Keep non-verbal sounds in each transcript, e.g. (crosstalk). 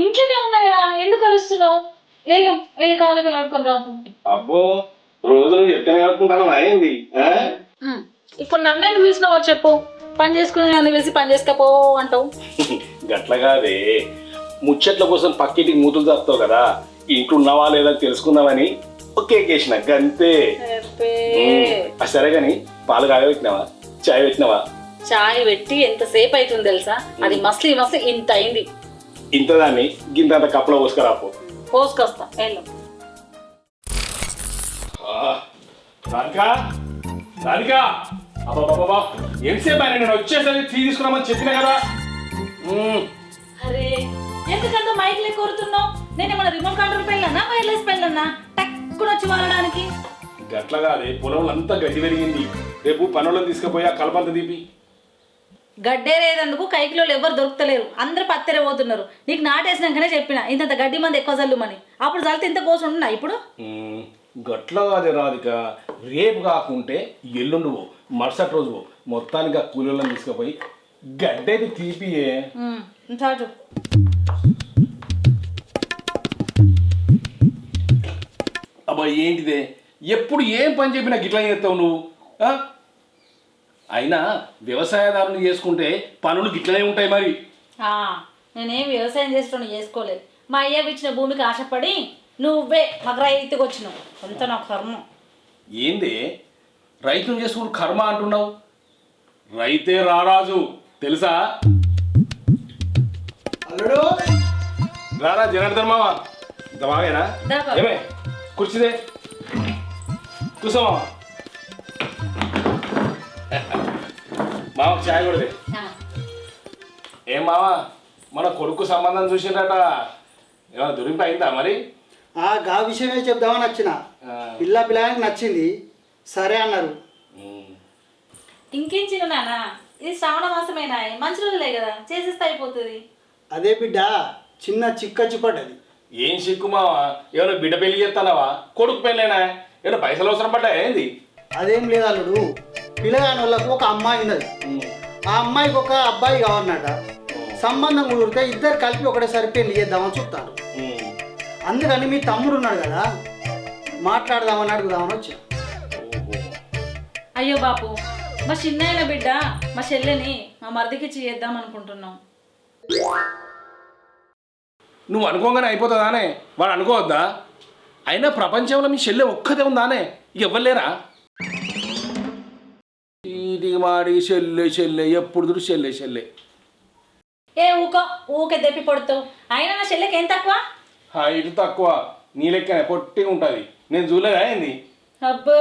ఇంట్లోనే ఉన్నాయా ఎందుకు అరుస్తున్నావు? ఏం వెళ్ళి నడుకొని రాకు అబ్బో రోజు ఎక్కడ ఆడుకుంటాను అయింది? ఇప్పుడు నన్ను ఎందుకు పిలిచినావో చెప్పు. పని చేసుకుని నన్ను పిలిచి పని చేసుకపో అంటావు. (laughs) గట్ల కాదే. ముచ్చట్ల కోసం పక్కింటికి మూతులు చేస్తావు కదా. ఇంట్లో ఉన్నావా లేదా తెలుసుకుందామని ఒకే కేసిన గంతే. సరే గాని పాలు కాగబెట్టినావా? చాయ్ పెట్టినావా? చాయ్ పెట్టి ఎంతసేపు అవుతుంది తెలుసా? అది మస్లీ మస్లీ ఇంత అయింది. ఇంత దాన్ని గింతంత కప్పులో పోసుకురాపో పోసుకొస్తా వెళ్ళు. రాధికా రాధికా. అబ్బాబాబా ఎంతసేపు ఆయన నేను వచ్చేసరికి టీ తీసుకున్నామని చెప్పినా కదా. ఉమ్, అరే ఎందుకంత మైక్ లే కోరుతున్నావు? నేను ఏమన్నా రిమోట్ కంట్రోల్ పెళ్ళన్నా వైర్లెస్ పెళ్ళన్నా టక్కున వచ్చి వాడడానికి గట్ల కాదే పొలంలో అంతా గడ్డి పెరిగింది రేపు పనులను తీసుకుపోయి ఆ కలపంత తీపి. గడ్డేరేదందుకు కైకిలో ఎవరు దొరుకుతలేరు. అందరు పత్తెరే పోతున్నారు. నీకు నాటేసినాకనే చెప్పిన ఇంత గడ్డి మంది ఎక్కువ చల్లుమని. అప్పుడు చల్లితే ఇంత కోసి ఉంటున్నా ఇప్పుడు? గట్ల కాదే రాధిక. రేపు కాకుంటే ఎల్లుండి పో మరుసటి రోజు పో. మొత్తానికి ఆ కూలీలను తీసుకుపోయి గడ్డైతే తీపియే. చాటు అబ్బా ఏంటిదే? ఎప్పుడు ఏం పని చెప్పినా గిట్లా చేస్తావు నువ్వు? అయినా వ్యవసాయదారులు చేసుకుంటే పనులు గిట్లనే ఉంటాయి మరి. ఆ, నేనేం వ్యవసాయం చేస్తున్నా చేసుకోలేదు. మా అయ్య ఇచ్చిన భూమికి ఆశపడి నువ్వే మాకు రైతుకు వచ్చినావు. అంత నా కర్మ. ఏంది? రైతులు చేసుకుని కర్మ అంటున్నావు? రైతే రారాజు. తెలుసా? అల్లుడు? రారా జనార్దన్ మామ. ఇంత బాగేనా. ఏమే కూర్చుదే. మామ. మామ చాయ్ కొడదే ఏం మామ మన కొడుకు సంబంధం చూసిండట. ఏమైనా దురింపు అయిందా మరి? ఆ గా విషయమే చెప్దామని వచ్చిన. పిల్ల పిల్లనికి నచ్చింది. సరే అన్నారు. ఇంకేం చిన్న నాన్న? ఇది శ్రావణ మాసమేనా? మంచి రోజులే కదా. చేసేస్తే అయిపోతుంది. అదే బిడ్డ చిన్న చిక్కచ్చి పడ్డది ఏం సిక్కు మామ ఏమైనా బిడ్డ పెళ్ళి చేస్తానవా కొడుకు పెళ్ళైనా? ఏమైనా పైసలు అవసరం పడ్డా ఏంది? అదేం లేదు అల్లుడు. పిల్లగాని వాళ్ళకు ఒక అమ్మాయి ఉన్నది. ఆ అమ్మాయికి ఒక అబ్బాయి కావాలన్నట. సంబంధం కుదిరితే ఇద్దరు కలిపి ఒకటేసారి పెళ్ళి చేద్దామని చూస్తారు. అందుకని మీ తమ్ముడు ఉన్నాడు కదా మాట్లాడదామని అడుగుదామని వచ్చా ఓహో. అయ్యో బాపు మా చిన్న బిడ్డ మా చెల్లెని మా మరిదికి చేద్దాం అనుకుంటున్నాం. నువ్వు అనుకోగానే అయిపోతుందానే? వాడు అనుకోవద్దా? అయినా ప్రపంచంలో మీ చెల్లె ఒక్కదే ఉందానే? ఇక ఎవ్వలేరా ఈటికి మాడి చెల్లె చెల్లె ఎప్పుడు చూడు చెల్లె చెల్లె. ఏ ఊకో ఊకే దెప్పి పడుతావు అయినా నా చెల్లెకి ఏం తక్కువ? హైట్ తక్కువ. నీ లెక్కనే పొట్టిగా ఉంటుంది. నేను చూడలేదా ఏంది? అబ్బా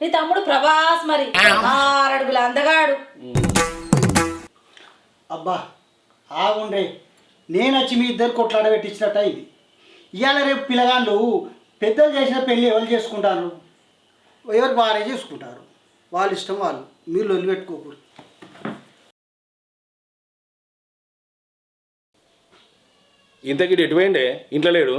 నీ తమ్ముడు ప్రభాస్ మరి. ఆరడుగుల అందగాడు. అబ్బా ఆగుండ్రే. నేను వచ్చి మీ ఇద్దరు కొట్లాడ పెట్టించినట్ట ఇది ఇవాళ రేపు పిల్లగాళ్ళు పెద్దలు చేసిన పెళ్ళి ఎవరు చేసుకుంటారు? ఎవరు వారే చేసుకుంటారు? వాళ్ళ ఇష్టం వాళ్ళు. మీరు లొల్లి పెట్టుకోకూడదు ఇంతకి ఎటుపోయిండే ఇంట్లో లేడు?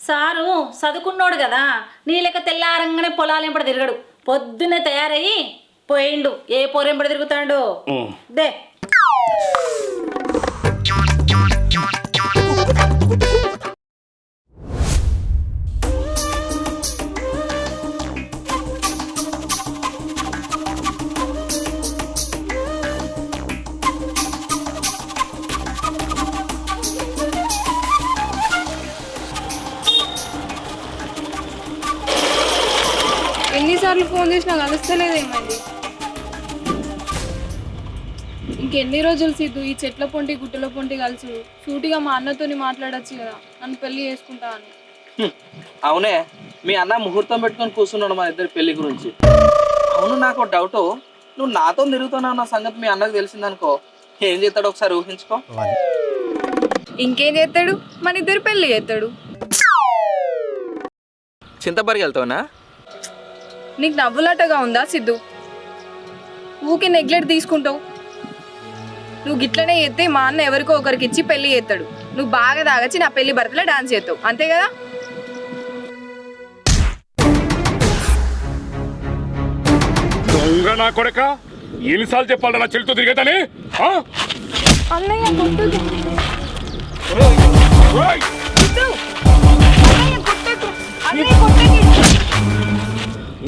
సారు చదువుకున్నోడు కదా. నీ లెక్క తెల్లారంగానే పొలాలు ఎంపడి తిరగడు. పొద్దున్నే తయారయ్యి పోయిండు. ఏ పోరెంపడి తిరుగుతాడు. దే. ఎన్నిసార్లు ఫోన్ చేసినా కలుస్తలేదు ఏమైంది ఇంకెన్ని రోజులు సిద్ధు ఈ చెట్ల పొంటి గుట్టల పొంటి కలుసు సూటిగా మా అన్నతోని మాట్లాడొచ్చు కదా నన్ను పెళ్ళి చేసుకుంటా అని. అవునే మీ అన్న ముహూర్తం పెట్టుకొని కూర్చున్నాడు మా ఇద్దరి పెళ్ళి గురించి. అవును నాకు డౌట్. నువ్వు నాతో తిరుగుతున్నావు నా సంగతి మీ అన్నకు తెలిసిందనుకో ఏం చేస్తాడు ఒకసారి ఊహించుకో. ఇంకేం చేస్తాడు? మన ఇద్దరు పెళ్ళి చేస్తాడు. చింతపరికి వెళ్తావునా? నీకు నవ్వులాటగా ఉందా సిద్ధు? ఊకే నెగ్లెక్ట్ తీసుకుంటావు. నువ్వు గిట్లనే చేస్తే మా అన్న ఎవరికో ఒకరికి ఇచ్చి పెళ్ళి చేస్తాడు. నువ్వు బాగా తాగచ్చి నా పెళ్ళి భర్తలో డాన్స్ చేస్తావు. అంతే కదా? దొంగ నా కొడక? ఎన్నిసార్లు చెప్పాలి నా చెల్లితో తిరిగేదని? అన్నయ్య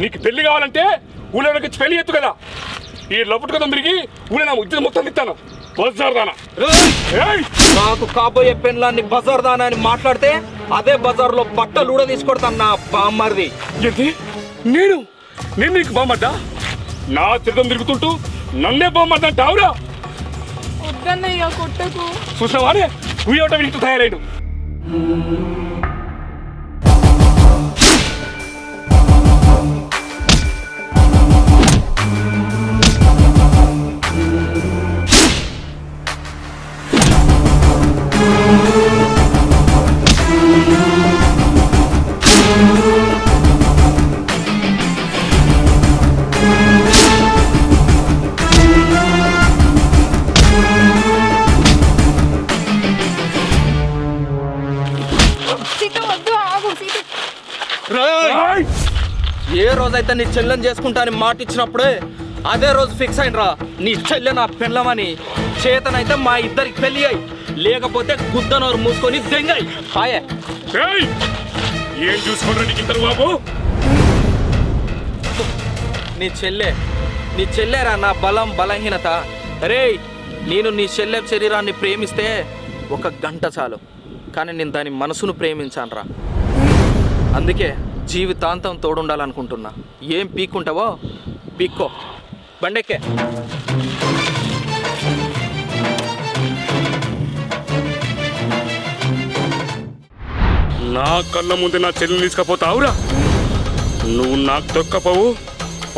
నీకు పెళ్ళి కావాలంటే ఊళ్ళోకి పెళ్ళి ఎత్తు కదా. ఈ లపుట్ కదా తిరిగి ఊళ్ళో నా ఉద్యోగం మొత్తం తిత్తాను బజార్దానా ఏయ్! నాకు కాబోయే పెన్లాన్ని బజార్ దానా అని మాట్లాడితే అదే బజార్లో బట్టలు కూడా తీసుకొడతాను నా బామ్మర్ది. ఏంటి నేను? నేను నీకు బామ్మడ్డా నా తిరగం తిరుగుతుంటూ నన్నే బామ్మడ్డా వద్దన్నయ్య కొట్టకు. చూసావానే ఉయ్యోట వీటితో తయారైడు ఏ రోజైతే నీ చెల్లెని చేసుకుంటా అని మాట ఇచ్చినప్పుడే అదే రోజు ఫిక్స్ అయినరా నీ చెల్లె నా పెళ్ళమని. చేతనైతే మా ఇద్దరికి పెళ్ళి అయి లేకపోతే గుద్దనోరు మూసుకొని దెంగాయి హాయే! ఏం చూసుకుంటారా నీకు ఇద్దరు బాబు? నీ చెల్లె నీ చెల్లెరా నా బలం బలహీనత. రే నేను నీ చెల్లె శరీరాన్ని ప్రేమిస్తే ఒక గంట చాలు. కానీ నేను దాని మనసును ప్రేమించానురా. అందుకే జీవితాంతం తోడుండాలనుకుంటున్నా. ఏం పీక్కుంటావో పీక్కో. బండెక్కే. నా కళ్ళ ముందు నా చెల్లిని తీసుకపోతావురా? నువ్వు నాకు తొక్కపోవు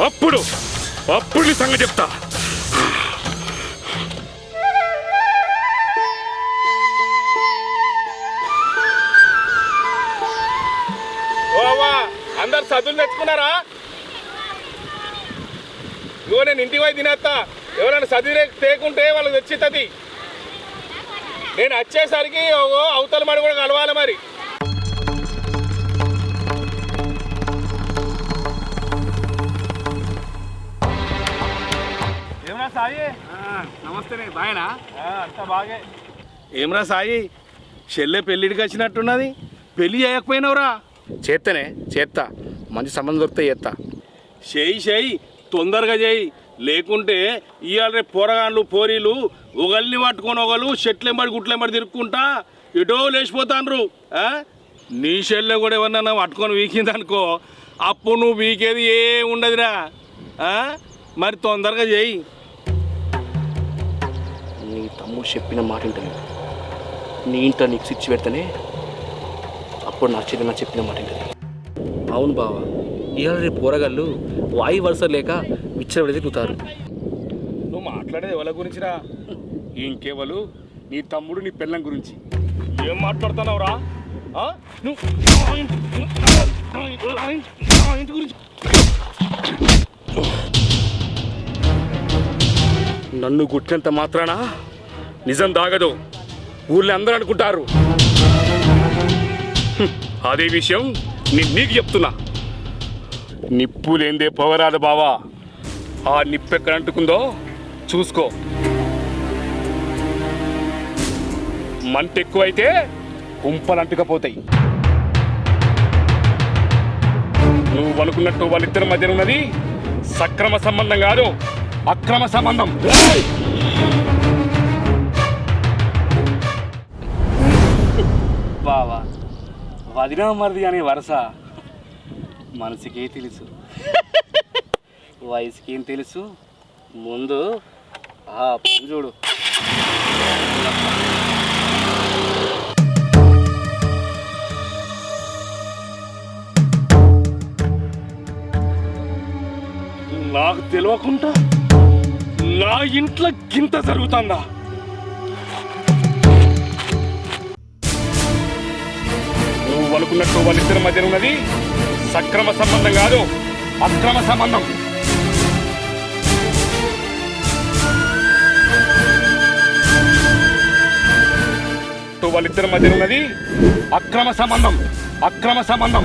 అప్పుడు అప్పుడు సంగతి చెప్తా. వచ్చేసరికి ఓ అవతల మడి కూడా కలవాలి మరి. ఏమరా సాయి? నమస్తే బాయనా? అంతా బాగే. ఏమరా సాయి చెల్లె పెళ్ళిడికి వచ్చినట్టున్నది? పెళ్ళి చేయకపోయినవురా? చేత్తనే చేత్తా. మంచి సంబంధం దొరికితే చేత్తా. చేయి చేయి తొందరగా చేయి లేకుంటే ఇవాళ రేపు పోరగాన్లు పోరీలు ఒకళ్ళని పట్టుకొని ఒకళ్ళు చెట్లెంబడి గుట్లెంబడి తిరుక్కుంటా ఎటో లేచిపోతాండ్రు ఆ? నీ చెల్లె కూడా ఎవరన్నా పట్టుకొని వీకిందనుకో అప్పుడు నువ్వు వీకేది ఏ ఉండదురా ఆ? మరి తొందరగా చేయి నీ తమ్ముడు చెప్పిన మాట వింటలేదు నీ ఇంట నీకు స్విచ్ పెడితేనే అప్పుడు నా చెల్లి నా చెప్పిన మాట వింటది అవును బావ ఇవాళ రేపు పోరగాళ్ళు వాయి వరుస లేక విచ్చలవిడి తిరుగుతారు నువ్వు మాట్లాడేది ఎవరి గురించిరా? ఇంకెవలు నీ తమ్ముడు నీ పిల్లం గురించి. ఏం? నువ్వు ఇంటి- ఇంటి గురించి నన్ను గుట్టినంత మాత్రాన? నిజం దాగదు. ఊళ్ళో అందరూ అనుకుంటారు. అదే విషయం నేను నీకు చెప్తున్నా. నిప్పు లేందే పవరాదు బావా. ఆ నిప్పు ఎక్కడ అంటుకుందో చూసుకో. మంట ఎక్కువైతే కుంపలు అంటుకపోతాయి నువ్వు అనుకున్నట్టు వాళ్ళిద్దరి మధ్య ఉన్నది సక్రమ సంబంధం కాదు అక్రమ సంబంధం. బావా వదిన మరిది అనే వరస మనసుకే తెలుసు. వయసుకేం తెలుసు? ముందు ఆ పని చూడు. నాకు తెలియకుండా నా ఇంట్లో గింత జరుగుతుందా? నువ్వు అనుకున్నట్టు వాళ్ళిద్దరి మధ్య ఉన్నది సక్రమ సంబంధం కాదు అక్రమ సంబంధం. ఉన్నట్టు వాళ్ళిద్దరి మధ్య ఉన్నది? అక్రమ సంబంధం అక్రమ సంబంధం.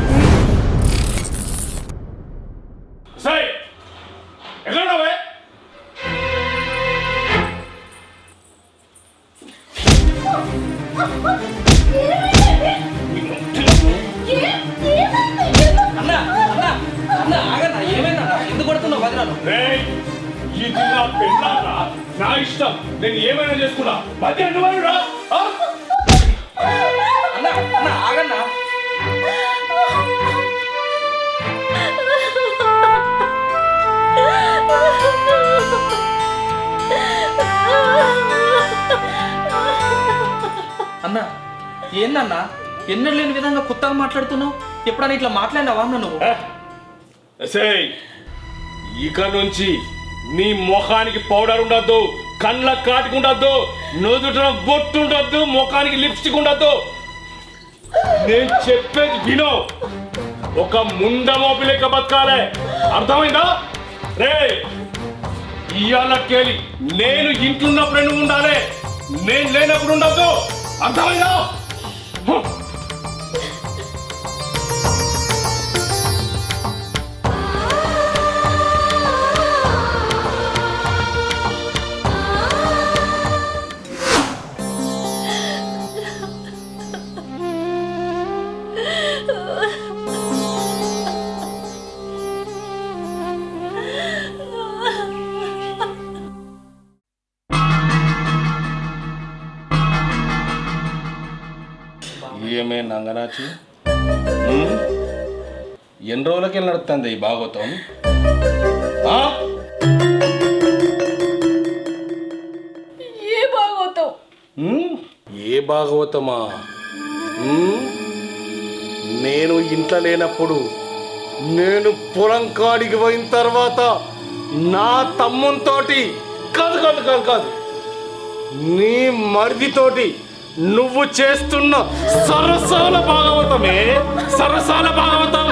ఈ జిల్లా పెళ్ళారా? నా ఇష్టం. నేను ఏమైనా చేసుకున్నా. మధ్య ఏందన్నా? ఎన్నడూ లేని విధంగా కొత్తగా మాట్లాడుతున్నావు? ఎప్పుడన్నా ఇట్లా మాట్లాడినావా అన్న నువ్వు? ఎసేయ్, ఇక నుంచి నీ ముఖానికి పౌడర్ ఉండద్దు కళ్ళ కాటికి ఉండద్దు నుదుటిన బొట్టు ఉండద్దు ముఖానికి లిప్స్టిక్ ఉండద్దు. నేను చెప్పేది వినో. ఒక ముండమోపి లెక్క బతకాలే. అర్థమైందా? రే ఇయ్యాలకేలి నేను ఇంట్లున్నప్పుడే నువ్వు ఉండాలి. నేను లేనప్పుడు ఉండద్దు. అర్థమైందా? 好 ఉమ్? ఎన్ని రోజులకి నడుస్తుంది ఈ భాగవతం? ఏ ఉమ్? ఏ భాగవతమా? నేను ఇంట్లో లేనప్పుడు నేను పొలం కాడికి పోయిన తర్వాత నా తమ్మునితోటి కాదు కాదు కాదు కాదు నీ మరిదితోటి నువ్వు చేస్తున్న సరసాల భాగవతమే సరసాల భాగవతం.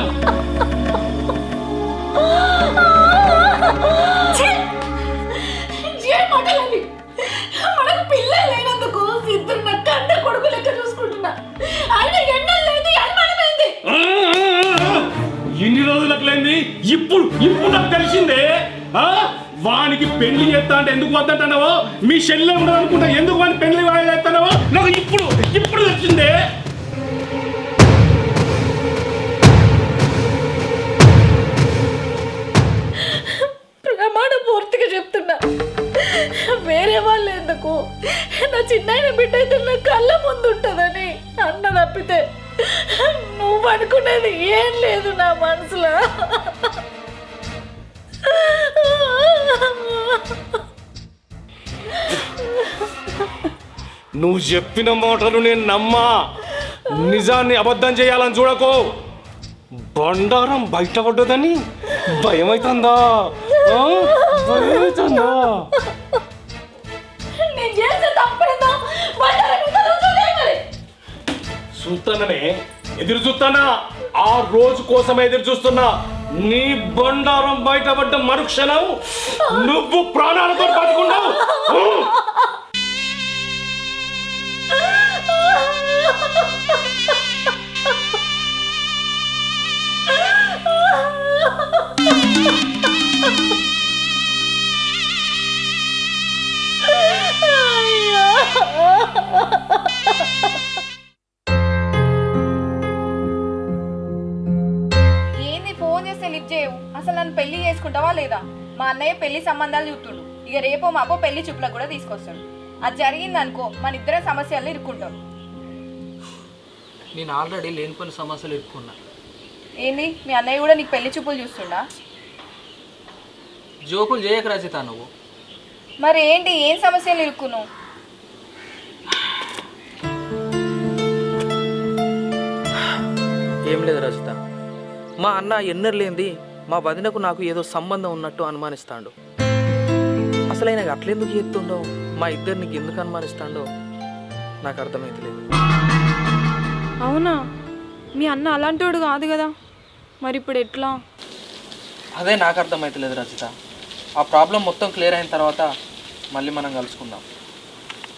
ఇన్ని రోజులకు లేని ఇప్పుడు ఇప్పుడు నాకు తెలిసిందే? వానికి పెళ్ళి చేస్తా అంటే ఎందుకు వద్దంటున్నావో? మీ చెల్లె ఉండదు అనుకుంటా ఎందుకు వాని పెళ్ళి చేస్తానవో నాకు ఇప్పుడు ఇప్పుడు తెలిసిందే ప్రమాణ పూర్తిగా చెప్తున్నా. వేరే వాళ్ళు ఎందుకు? నా చిన్న బిడ్డ అయితే నా కళ్ళ ముందు ఉంటుందని అన్న తప్పితే నువ్వు అనుకునేది ఏం లేదు నా మనసులో. (laughs) (laughs) నువ్వు చెప్పిన మాటలు నేను నమ్మా. నిజాన్ని అబద్ధం చేయాలని చూడకో. బండారం బయటపడ్డదని రుజువులే మరి. చూస్తాననే ఎదురు చూస్తానా? ఆ రోజు కోసం ఎదురు చూస్తున్నా. నీ బండారం బయటపడ్డ మరుక్షణం నువ్వు ప్రాణాలతో బతుకున్నావు ఏంది ఫోన్ చేస్తే లిఫ్ట్ చేయవు? అసలు నన్ను పెళ్ళి చేసుకుంటావా లేదా? మా అన్నయ్య పెళ్ళి సంబంధాలు చూస్తుండు. ఇక రేపో మాపో పెళ్ళి చూపులకు కూడా తీసుకొస్తాడు. అది జరిగింది అనుకో మన ఇద్దరం సమస్యలు ఇరుక్కుంటాం. నేను ఆల్రెడీ లేనిపోయిన సమస్యలు ఎదుర్కొన్నా ఏంది? మీ అన్నయ్య కూడా నీకు పెళ్ళి చూపులు చూస్తుండా? జోకులు చేయక రచిత నువ్వు. మరి ఏంటి? ఏం సమస్యలు ఇరుక్కున్నావు ఏం లేదు రచిత మా అన్న ఎన్నర్ లేనిది మా వదినకు నాకు ఏదో సంబంధం ఉన్నట్టు అనుమానిస్తాడు. అసలు ఆయన అట్లెందుకు చేస్తుండో మా ఇద్దరు నీకు ఎందుకు అనుమానిస్తాడో నాకు అర్థమైతలేదు. అవునా? మీ అన్న అలాంటోడు కాదు కదా. మరి ఇప్పుడు ఎట్లా? అదే నాకు అర్థమైతలేదు రచిత ఆ ప్రాబ్లం మొత్తం క్లియర్ అయిన తర్వాత మళ్ళీ మనం కలుసుకుందాం.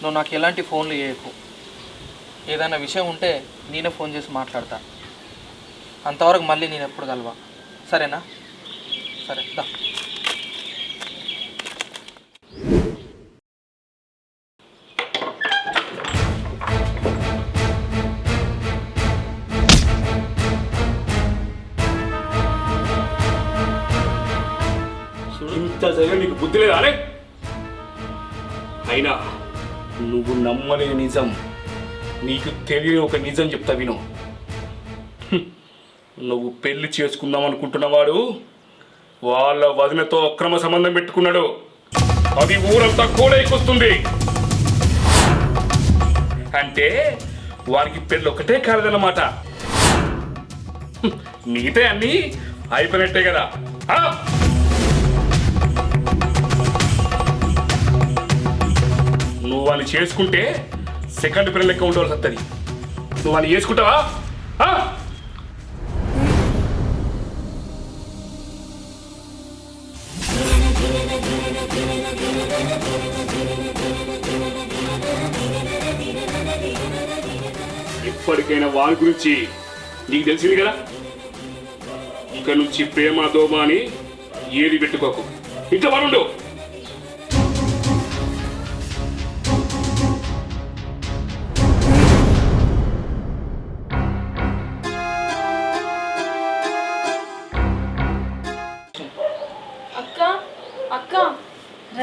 నువ్వు నాకు ఎలాంటి ఫోన్లు చేయకు ఏదైనా విషయం ఉంటే నేనే ఫోన్ చేసి మాట్లాడతా. అంతవరకు మళ్ళీ నేను ఎప్పుడు కలవా. సరేనా? సరే దా. చదివి నీకు బుద్ధి లేదా? అరే! అయినా నువ్వు నమ్మని నిజం. నీకు తెలియని ఒక నిజం చెప్తా విను. నువ్వు పెళ్ళి చేసుకుందాం అనుకుంటున్నవాడు వాళ్ళ వదినతో అక్రమ సంబంధం పెట్టుకున్నాడు. అది ఊరంతా కోడైకొస్తుంది అంటే వారికి పెళ్ళి ఒకటే కాలేదన్నమాట. మిగతా అన్నీ అయిపోయినట్టే కదా. నువ్వు వాళ్ళు చేసుకుంటే సెకండ్ పిల్లలు లెక్క ఉండవలసి వస్తుంది. నువ్వు వాళ్ళు చేసుకుంటావా? ఎప్పటికైనా వాళ్ళ గురించి నీకు తెలిసింది కదా? ఇక నుంచి ప్రేమ దోమ అని ఏది పెట్టుకోకు. ఇంత పనుండవు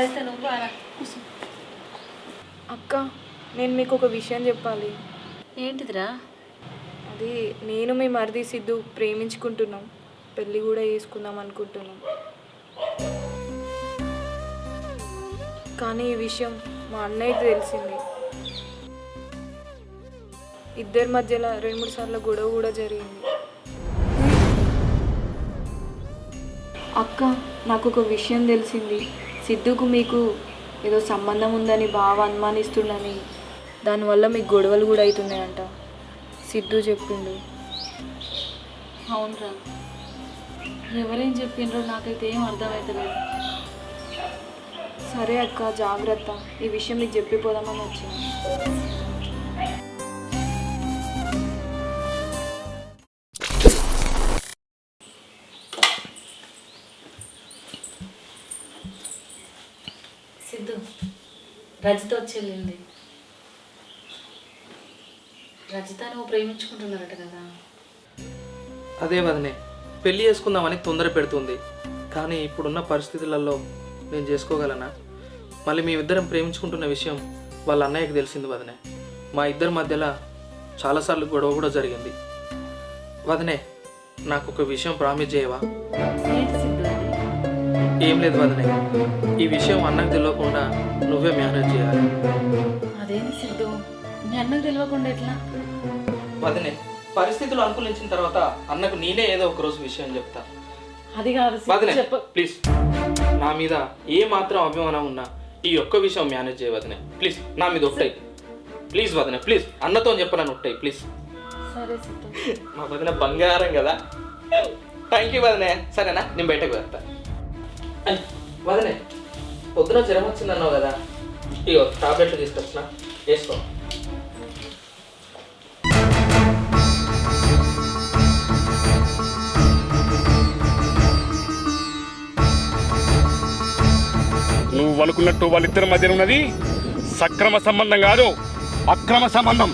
రైతే నువ్వు. అక్క నేను మీకు ఒక విషయం చెప్పాలి. ఏంటిదిరా? అది నేను మీ మరిది సిద్ధు ప్రేమించుకుంటున్నాం. పెళ్ళి కూడా చేసుకుందాం అనుకుంటున్నాం. కానీ ఈ విషయం మా అన్నయ్యకి తెలిసింది. ఇద్దరి మధ్యలో రెండు మూడు సార్లు గొడవ కూడా జరిగింది. అక్క నాకు ఒక విషయం తెలిసింది. సిద్ధుకు మీకు ఏదో సంబంధం ఉందని బాగా అనుమానిస్తుండని దానివల్ల మీకు గొడవలు కూడా అవుతున్నాయంట. సిద్ధు చెప్పిండు. అవునరా. ఎవరేం చెప్పిండ్రో నాకైతే ఏం అర్థమవుతలేదు సరే అక్క జాగ్రత్త. ఈ విషయం నీకు చెప్పిపోదామని వచ్చింది రజిత వచ్చేళ్ళింది. రజిత నువ్వు ప్రేమించుకుంటున్నారట కదా? అదే వదనే పెళ్ళి చేసుకుందామని తొందర పెడుతుంది. కానీ ఇప్పుడున్న పరిస్థితులలో నేను చేసుకోగలనా? మళ్ళీ మేమిద్దరం ప్రేమించుకుంటున్న విషయం వాళ్ళ అన్నయ్యకి తెలిసింది వదనే. మా ఇద్దరి మధ్యలో చాలాసార్లు గొడవ కూడా జరిగింది. వదనే నాకు ఒక విషయం ప్రామిస్ చేయవా? ఏం లేదు వదనే. ఈ విషయం అన్నకు తెలియకుండా నువ్వే మేనేజ్ చేయాలి. అదేంటి సిద్ధు? మీ అన్నకు తెలియకుండా ఎట్లా? వదనే పరిస్థితులు అనుకూలించిన తర్వాత అన్నకు నేనే ఏదో ఒక రోజు విషయం చెప్తా. అది కాదు వదినే సిద్ధు చెప్ప. ప్లీజ్ నా మీద ఏ మాత్రం అభిమానం ఉన్నా ఈ ఒక్క విషయం మేనేజ్ చేయ వదినే. ప్లీజ్ నా మీద ఒట్టాయి. ప్లీజ్ వదినే ప్లీజ్ అన్నతో చెప్పనని ఒట్టాయి ప్లీజ్ సరే సిద్ధు. మా వదిన బంగారం కదా. థ్యాంక్ యూ వదినే. సరేనా? నేను బయటకు వెళ్తా. అయ్, వదనే పొద్దున జ్వరం వచ్చింది అన్నావు కదా ఇగో టాబ్లెట్లు తీసుకొచ్చిన వేసుకో. నువ్వు అనుకున్నట్టు వాళ్ళిద్దరి మధ్యన ఉన్నది సక్రమ సంబంధం కాదు అక్రమ సంబంధం.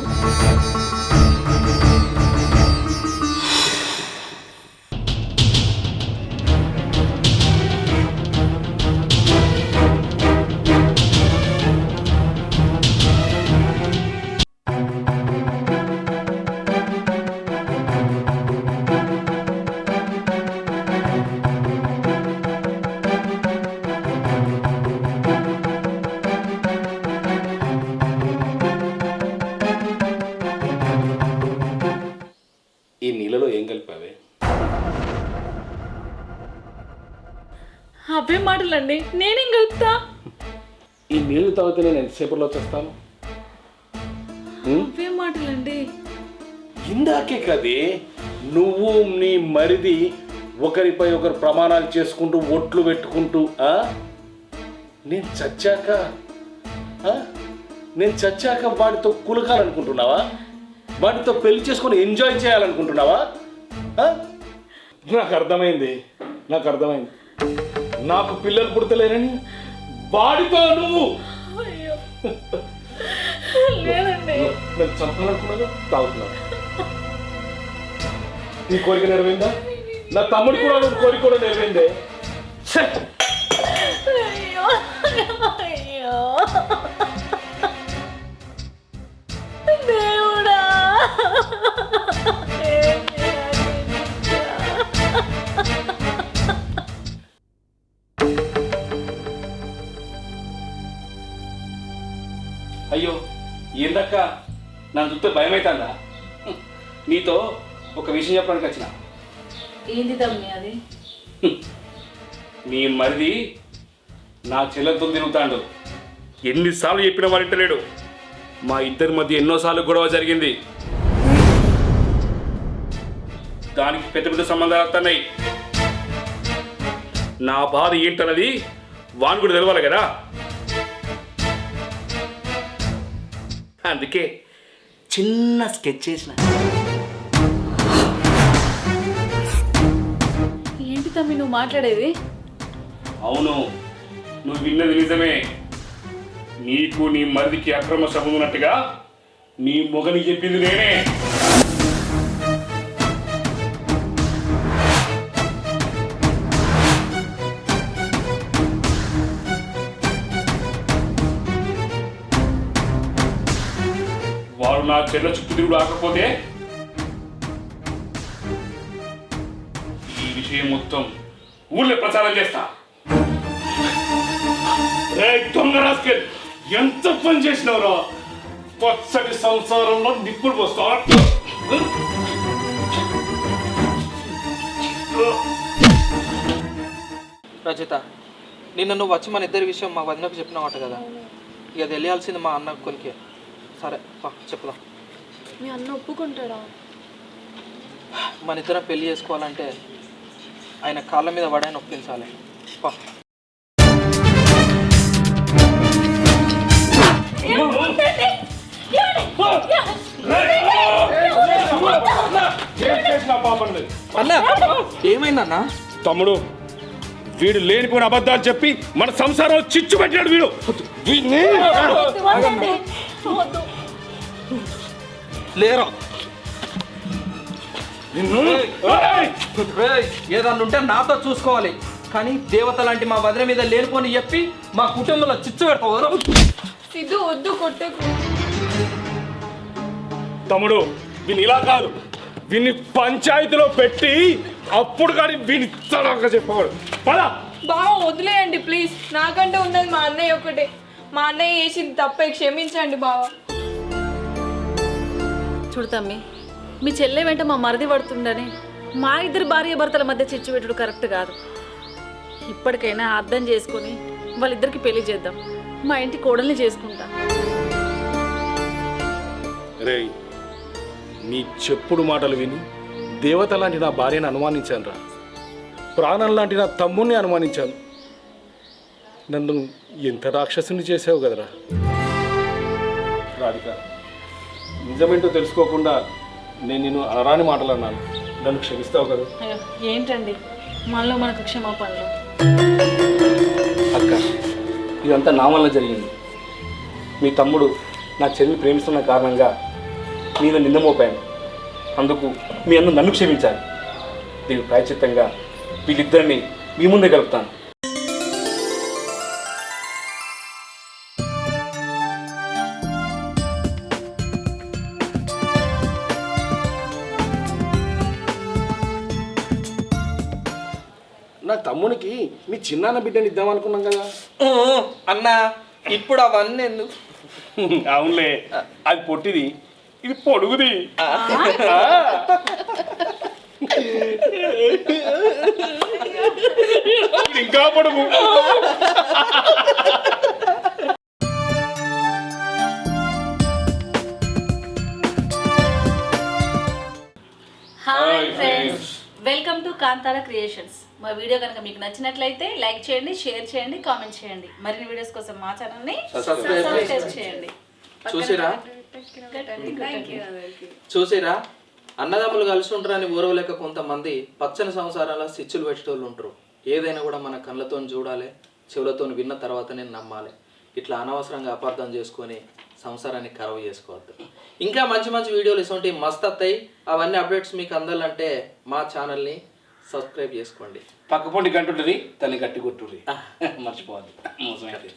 అవే మాటలండి? నేనేం కలుపుతా ఈ నీళ్ళు తాగితే నేను ఎంతసేపట్లో వచ్చేస్తాను. అవే మాటలండి? ఇందాకే కదే నువ్వు నీ మరిది ఒకరిపై ఒకరు ప్రమాణాలు చేసుకుంటూ ఒట్లు పెట్టుకుంటూ ఆ? నేను చచ్చాక? నేను చచ్చాక వాడితో కులకాలనుకుంటున్నావా? వాడితో పెళ్ళి చేసుకొని ఎంజాయ్ చేయాలనుకుంటున్నావా? నాకు అర్థమైంది. నాకు అర్థమైంది. నాకు పిల్లలు పుడతలేరని వాడితో నువ్వు. లేదండి. నేను చంపాలనుకున్నాను తాగుతున్నాను. నీ కోరిక నెరవేరిందా? నా తమ్ముడు కూడా కోరిక కూడా! అయ్యో. దేవుడా. చూస్తే భయం అవుతుందా నీతో ఒక విషయం చెప్పడానికి వచ్చిన. ఏంది తమ్మి అది? నీ మరిది నా చెల్లెలతో తిరుగుతాడు. ఎన్నిసార్లు చెప్పిన వాడింటలేడు మా ఇద్దరి మధ్య ఎన్నోసార్లు గొడవ జరిగింది. దానికి పెద్ద పెద్ద సంబంధాలు వస్తున్నాయి నా బాధ ఏంటన్నది వాని కూడా తెలవాలి కదా? అందుకే చిన్న స్కెచ్ చేసిన. ఏంటి తమ్మి నువ్వు మాట్లాడేది? అవును. నువ్వు విన్నది నిజమే. నీకు నీ మరిదికి అక్రమ సంబంధం ఉన్నట్టుగా నీ మొగని చెప్పింది నేనే. చెల్ల చుట్టూ తిరుగు రాకపోతే ఈ విషయం మొత్తం ఊళ్ళో ప్రచారం చేస్తా. రే దొంగ రాస్కెల్ ఎంత పని చేసినవరా? పచ్చటి సంసారంలో నిప్పులు పోస్తా. రచిత నిన్న నువ్వు వచ్చి మన ఇద్దరి విషయం మా వదినకు చెప్పినావట కదా. ఇక తెలియాల్సింది మా అన్న కొనికే. సరే పా చెప్పుదాం. మీ అన్న ఒప్పుకుంటాడా? మన ఇద్దరం పెళ్ళి చేసుకోవాలంటే ఆయన కాళ్ళ మీద పడాయని ఒప్పించాలి. పా. అన్న ఏమైందన్నా? తమ్ముడు వీడు లేనిపోయిన అబద్ధాలు చెప్పి మన సంసారం చిచ్చు పెట్టాడు వీడు. వీడిని? లేరా. నిన్ను? ఏదన్నా ఉంటే నాతో చూసుకోవాలి. కానీ దేవత లాంటి మా వదిన మీద లేనిపోని చెప్పి మా కుటుంబంలో చిచ్చు పెడతావు. సిద్ధు వద్దు కొట్టకు. తమ్ముడు వీని ఇలా కాదు. వీన్ని పంచాయతీలో పెట్టి అప్పుడు కానీ వీని తడక చెప్పకూడదు పద. బావ వదిలేయండి ప్లీజ్. నాకంటే ఉన్నది మా అన్నయ్య ఒకటే. మా అన్నయ్య చేసింది తప్పే క్షమించండి బావ. చూడు తమ్మి మీ చెల్లె వెంట మా మరది పడుతుండని మా ఇద్దరు భార్య భర్తల మధ్య చిచ్చు పెట్టుడు కరెక్ట్ కాదు. ఇప్పటికైనా అర్థం చేసుకొని వాళ్ళిద్దరికి పెళ్ళి చేద్దాం. మా ఇంటి కోడల్ని చేసుకుంటా. రే నీ చెప్పుడు మాటలు విని దేవత లాంటి నా భార్యను అనుమానించాను రా ప్రాణం లాంటి నా తమ్ముణ్ణి అనుమానించాను. నన్ను ఎంత రాక్షసుని చేసావు కదరా. రాధిక. నిజమేంటో తెలుసుకోకుండా నేను నిన్ను అనరాని మాటలు అన్నాను నన్ను క్షమిస్తావు కదా? అయ్యో ఏంటండి? మనలో మనకు క్షమాపణలు. అక్క ఇదంతా నా వల్ల జరిగింది. మీ తమ్ముడు నా చెల్లి ప్రేమిస్తున్న కారణంగా మీద నింద మోపాను. అందుకు మీ అన్న నన్ను క్షమించాలి. దీనికి ప్రాయచిత్తంగా వీళ్ళిద్దరిని మీ ముందే కలుపుతాను. తమ్మునికి మీ చిన్నాన్న బిడ్డని ఇద్దాం అనుకున్నాం కదా. అన్నా ఇప్పుడు అవన్నీ ఎందుకు? అవునులే అది పొట్టిది ఇది పొడుగుది. (laughs) ఇది ఇంకా పొడుగు. కాంతార క్రియేషన్స్ మా వీడియో కనుక మీకు నచ్చినట్లయితే లైక్ చేయండి షేర్ చేయండి కామెంట్ చేయండి. మరిన్ని వీడియోస్ కోసం మా ఛానల్ని సబ్స్క్రైబ్ చేయండి. చూసిరా? చూసిరా? అన్నదమ్ములు కలిసి ఉంటారని ఊరవలేక కొంతమంది పచ్చని సంసారాల సిచ్చులు పెట్టేటోళ్ళు ఉంటారు. ఏదైనా కూడా మన కళ్ళతో చూడాలి చెవులతో విన్న తర్వాతనే నమ్మాలి. ఇట్లా అనవసరంగా అపార్థం చేసుకొని సంసారాన్ని ఖరాబ్ చేసుకోవద్దు. ఇంకా మంచి మంచి వీడియోలు ఇటువంటి మస్త్ అవన్నీ అప్డేట్స్ మీకు అందాలంటే మా ఛానల్ని సబ్స్క్రైబ్ చేసుకోండి. పక్క పొంటి గంటుంటుంది దాన్ని గట్టి కొట్టుర్రి. మర్చిపోవద్దు. మోసం అయితే